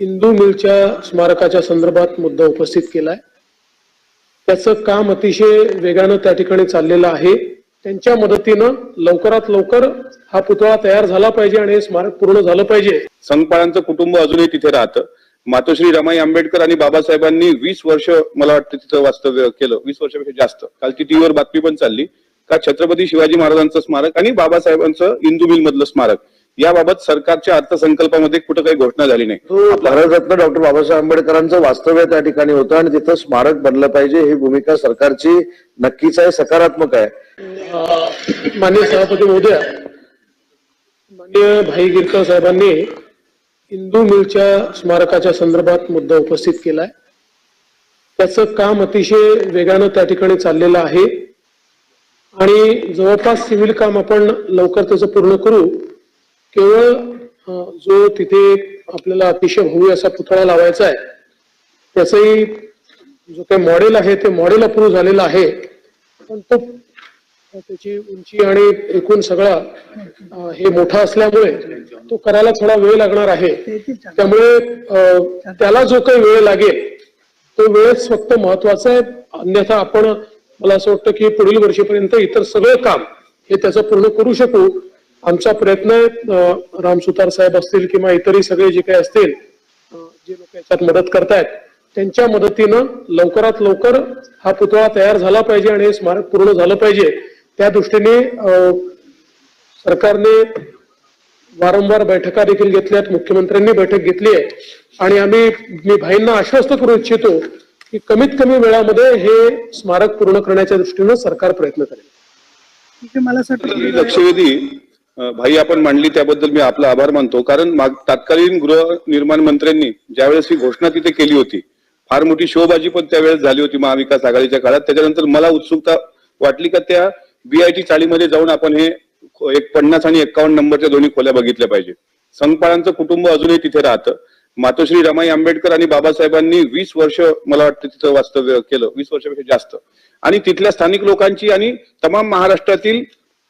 इंदू मिलच्या स्मारकाच्या संदर्भात मुद्दा उपस्थित केलाय. त्याचं काम अतिशय वेगानं त्या ठिकाणी चाललेलं आहे. त्यांच्या मदतीनं लवकरात लवकर हा पुतळा तयार झाला पाहिजे आणि हे स्मारक पूर्ण झालं पाहिजे. संगपाळांचं कुटुंब अजूनही तिथे राहतं. मातोश्री रमाई आंबेडकर आणि बाबासाहेबांनी वीस वर्ष मला वाटतं तिथं वास्तव्य केलं. वीस वर्षापेक्षा जास्त. कालची टीव्हीवर बातमी पण चालली. का छत्रपती शिवाजी महाराजांचं स्मारक आणि बाबासाहेबांचं इंदू मिल मधलं स्मारक. याबाबत सरकारच्या अर्थसंकल्पामध्ये कुठं काही घोषणा झाली नाही. तो भारतरत्न डॉक्टर बाबासाहेब आंबेडकरांचं वास्तव्य त्या ठिकाणी होतं आणि तिथं स्मारक बनलं पाहिजे. ही भूमिका सरकारची नक्कीच आहे सकारात्मक आहे. माननीय सभापती महोदय माननीय भाई गिरकर साहेबांनी इंदू मिलच्या स्मारकाच्या संदर्भात मुद्दा उपस्थित केलाय. त्याचं काम अतिशय वेगानं त्या ठिकाणी चाललेलं आहे. आणि जवळपास सिव्हिल काम आपण लवकर त्याचं पूर्ण करू. केवळ जो तिथे आपल्याला अतिशय हवी असा पुतळा लावायचा आहे त्याचंही जो काही मॉडेल आहे ते मॉडेल अप्रूव्ह झालेलं आहे पण तो त्याची उंची आणि एकूण सगळा हे मोठा असल्यामुळे तो करायला थोडा वेळ लागणार आहे. त्यामुळे त्याला जो काही वेळ लागेल तो वेळच फक्त महत्त्वाचा आहे. अन्यथा आपण मला असं वाटतं की पुढील वर्षीपर्यंत इतर सगळं काम हे त्याचं पूर्ण करू शकू. आमचा प्रयत्न आहे राम सुतार साहेब असतील किंवा इतरही सगळे जे काही असतील जे लोक याच्यात मदत करतायत त्यांच्या मदतीनं लवकरात लवकर हा पुतळा तयार झाला पाहिजे आणि हे स्मारक पूर्ण झालं पाहिजे. त्या दृष्टीने सरकारने वारंवार बैठका देखील घेतल्यात मुख्यमंत्र्यांनी बैठक घेतली आहे. आणि आम्ही मी भाईंना आश्वस्त करू इच्छितो की कमीत कमी वेळामध्ये हे स्मारक पूर्ण करण्याच्या दृष्टीनं सरकार प्रयत्न करेल. मला लक्षवेधी भाई आपण मांडली त्याबद्दल मी आपला आभार मानतो. कारण तत्कालीन गृहनिर्माण मंत्र्यांनी ज्यावेळेस ही घोषणा तिथे केली होती फार मोठी शोबाजी पण त्यावेळेस झाली होती महाविकास आघाडीच्या काळात. त्याच्यानंतर मला उत्सुकता वाटली का त्या बीआयटी चाळीमध्ये जाऊन आपण हे एक पन्नास आणि एक्कावन्न नंबरच्या दोन्ही खोल्या बघितल्या पाहिजे. संकपाळांचं कुटुंब अजूनही तिथे राहतं. मातोश्री रमाई आंबेडकर आणि बाबासाहेबांनी वीस वर्ष मला वाटतं तिथं वास्तव्य केलं वीस वर्षापेक्षा जास्त. आणि तिथल्या स्थानिक लोकांची आणि तमाम महाराष्ट्रातील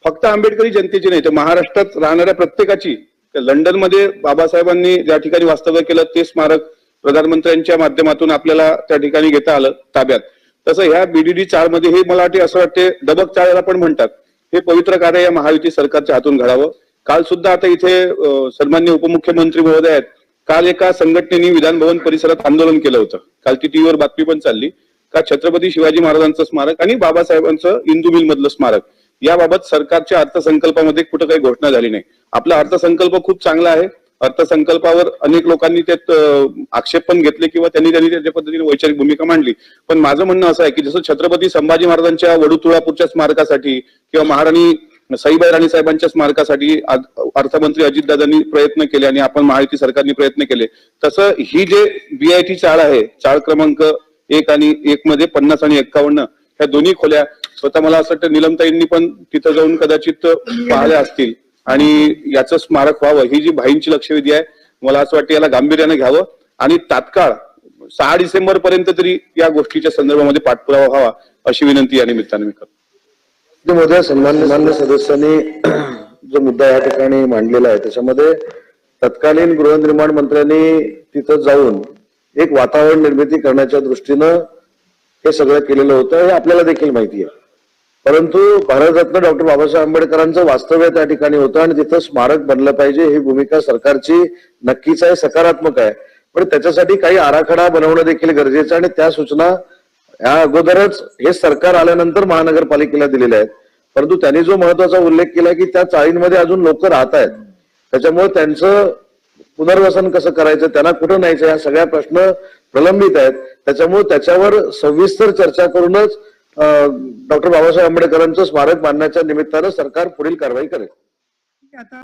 फक्त आंबेडकरी जनतेची नाही तर महाराष्ट्रात राहणाऱ्या प्रत्येकाची लंडनमध्ये बाबासाहेबांनी ज्या ठिकाणी वास्तव्य केलं ते स्मारक प्रधानमंत्र्यांच्या माध्यमातून आपल्याला त्या ठिकाणी घेता आलं ताब्यात. तसं ह्या बीडीडी चारमध्ये हे मला वाटते असं वाटते डबक चाळ्याला पण म्हणतात. हे पवित्र कार्य या महायुती सरकारच्या हातून घडावं. काल सुद्धा आता इथे सन्मान्य उपमुख्यमंत्री महोदय आहेत. काल एका संघटनेने विधान भवन परिसरात आंदोलन केलं होतं. काल ती टीव्हीवर बातमी पण चालली. का छत्रपती शिवाजी महाराजांचं स्मारक आणि बाबासाहेबांचं इंदू मिल मधलं स्मारक. याबाबत सरकारच्या अर्थसंकल्पामध्ये कुठं काही घोषणा झाली नाही. आपला अर्थसंकल्प खूप चांगला आहे. अर्थसंकल्पावर अनेक लोकांनी त्यात आक्षेप पण घेतले किंवा त्यांनी त्यांनी त्याच्या पद्धतीने वैचारिक भूमिका मांडली. पण माझं म्हणणं असं आहे की जसं छत्रपती संभाजी महाराजांच्या वडुतुळापूरच्या स्मारकासाठी किंवा महाराणी साईबाई राणी साहेबांच्या स्मारकासाठी अर्थमंत्री अजितदादांनी प्रयत्न केले आणि आपण महायुती सरकारने प्रयत्न केले. तसं ही जे बीआयटी चाळ आहे चाळ क्रमांक एक आणि एक मध्ये पन्नास आणि एक्कावन्न ह्या दोन्ही खोल्या स्वतः मला असं वाटतं निलमताईंनी पण तिथं जाऊन कदाचित पाहिल्या असतील. आणि याचं स्मारक व्हावं ही जी भाईंची लक्षवेधी आहे मला असं वाटतं याला गांभीर्याने घ्यावं. आणि तात्काळ सहा डिसेंबर पर्यंत तरी या गोष्टीच्या संदर्भामध्ये पाठपुरावा व्हावा अशी विनंती या निमित्ताने मी करतो. मोठ्या सन्मान्य मान्य सदस्यांनी जो मुद्दा या ठिकाणी मांडलेला आहे त्याच्यामध्ये तत्कालीन गृहनिर्माण मंत्र्यांनी तिथं जाऊन एक वातावरण निर्मिती करण्याच्या दृष्टीनं हे सगळं केलेलं होतं हे आपल्याला देखील माहिती आहे. परंतु भारतरत्न डॉक्टर बाबासाहेब आंबेडकरांचं वास्तव्य त्या ठिकाणी होतं आणि तिथं स्मारक बनलं पाहिजे ही भूमिका सरकारची नक्कीच आहे सकारात्मक आहे. पण त्याच्यासाठी काही आराखडा बनवणं देखील गरजेचं आणि त्या सूचना या अगोदरच हे सरकार आल्यानंतर महानगरपालिकेला दिलेल्या आहेत. परंतु त्यांनी जो महत्त्वाचा उल्लेख केला की त्या चाळींमध्ये अजून लोक राहत आहेत. त्याच्यामुळे त्यांचं पुनर्वसन कसं करायचं त्यांना कुठं न्यायचं या सगळ्या प्रश्न प्रलंबित आहेत. त्याच्यामुळे त्याच्यावर सविस्तर चर्चा करूनच डॉक्टर बाबासाहेब आंबेडकरांचं स्मारक बांधण्याच्या निमित्तानं सरकार पुढील कारवाई करेल. आता